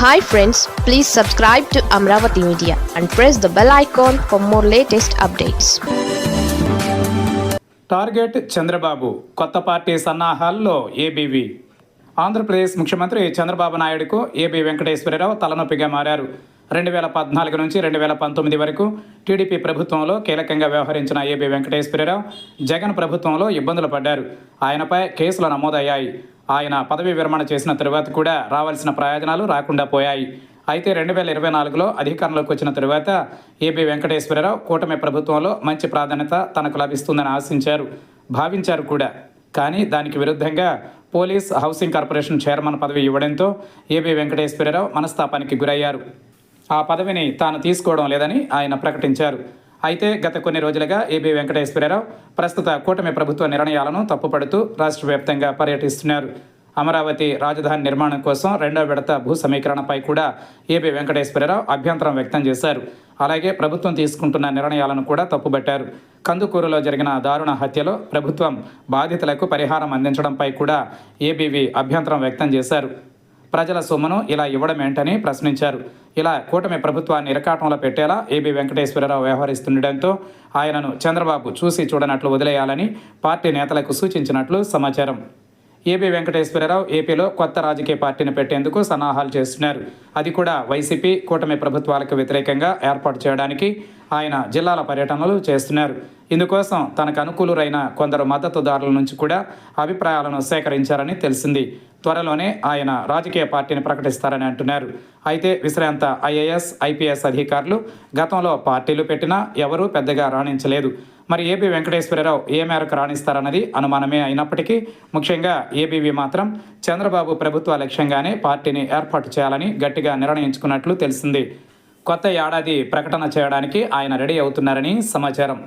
Hi friends please subscribe to Amaravati media and press the bell icon for more latest updates target Chandrababu కొత్త party సన్నాహాల్లో ABV Andhra Pradesh ముఖ్యమంత్రి చంద్రబాబు నాయుడుకు AB Venkateswararao తలనొప్పిగా మారారు. రెండు వేల పద్నాలుగు నుంచి రెండు వేల పంతొమ్మిది వరకు టీడీపీ ప్రభుత్వంలో కీలకంగా వ్యవహరించిన ఏబీ వెంకటేశ్వరరావు జగన్ ప్రభుత్వంలో ఇబ్బందులు పడ్డారు. ఆయనపై కేసులు నమోదయ్యాయి. ఆయన పదవి విరమణ చేసిన తరువాత కూడా రావాల్సిన ప్రయోజనాలు రాకుండా పోయాయి. అయితే రెండు వేల ఇరవై నాలుగులో అధికారంలోకి వచ్చిన తరువాత ఏపీ వెంకటేశ్వరరావు కూటమి ప్రభుత్వంలో మంచి ప్రాధాన్యత తనకు లభిస్తుందని ఆశించారు భావించారు కూడా. కానీ దానికి విరుద్ధంగా పోలీస్ హౌసింగ్ కార్పొరేషన్ చైర్మన్ పదవి ఇవ్వడంతో ఏపీ వెంకటేశ్వరరావు మనస్తాపానికి గురయ్యారు. ఆ పదవిని తాను తీసుకోవడం లేదని ఆయన ప్రకటించారు. అయితే గత కొన్ని రోజులుగా ఏబీ వెంకటేశ్వరరావు ప్రస్తుత కూటమి ప్రభుత్వ నిర్ణయాలను తప్పుపడుతూ రాష్ట్ర వ్యాప్తంగా పర్యటిస్తున్నారు. అమరావతి రాజధాని నిర్మాణం కోసం రెండో విడత భూ సమీకరణపై కూడా ఏబీ వెంకటేశ్వరరావు అభ్యంతరం వ్యక్తం చేశారు. అలాగే ప్రభుత్వం తీసుకుంటున్న నిర్ణయాలను కూడా తప్పుబట్టారు. కందుకూరులో జరిగిన దారుణ హత్యలో ప్రభుత్వం బాధితులకు పరిహారం అందించడంపై కూడా ఏబీవీ అభ్యంతరం వ్యక్తం చేశారు. ప్రజల సొమ్మును ఇలా ఇవ్వడం ఏంటని ప్రశ్నించారు. ఇలా కూటమి ప్రభుత్వాన్ని ఇరకాటంలో పెట్టేలా ఏబీ వెంకటేశ్వరరావు వ్యవహరిస్తుండటంతో ఆయనను చంద్రబాబు చూసి చూడనట్లు వదిలేయాలని పార్టీ నేతలకు సూచించినట్లు సమాచారం. ఏబీ వెంకటేశ్వరరావు ఏపీలో కొత్త రాజకీయ పార్టీని పెట్టేందుకు సన్నాహాలు చేస్తున్నారు. అది కూడా వైసీపీ కూటమి ప్రభుత్వాలకు వ్యతిరేకంగా ఏర్పాటు చేయడానికి ఆయన జిల్లాల పర్యటనలు చేస్తున్నారు. ఇందుకోసం తనకు అనుకూలురైన కొందరు మద్దతుదారుల నుంచి కూడా అభిప్రాయాలను సేకరించారని తెలిసింది. త్వరలోనే ఆయన రాజకీయ పార్టీని ప్రకటిస్తారని అంటున్నారు. అయితే విశ్రాంత ఐఏఎస్ ఐపీఎస్ అధికారులు గతంలో పార్టీలు పెట్టినా ఎవరూ పెద్దగా రాణించలేదు. మరి ఏబీ వెంకటేశ్వరరావు ఏ మేరకు రాణిస్తారన్నది అనుమానమే అయినప్పటికీ ముఖ్యంగా ఏబీవీ మాత్రం చంద్రబాబు ప్రభుత్వ లక్ష్యంగానే పార్టీని ఏర్పాటు చేయాలని గట్టిగా నిర్ణయించుకున్నట్లు తెలిసింది. కొత్త ఏడాది ప్రకటన చేయడానికి ఆయన రెడీ అవుతున్నారని సమాచారం.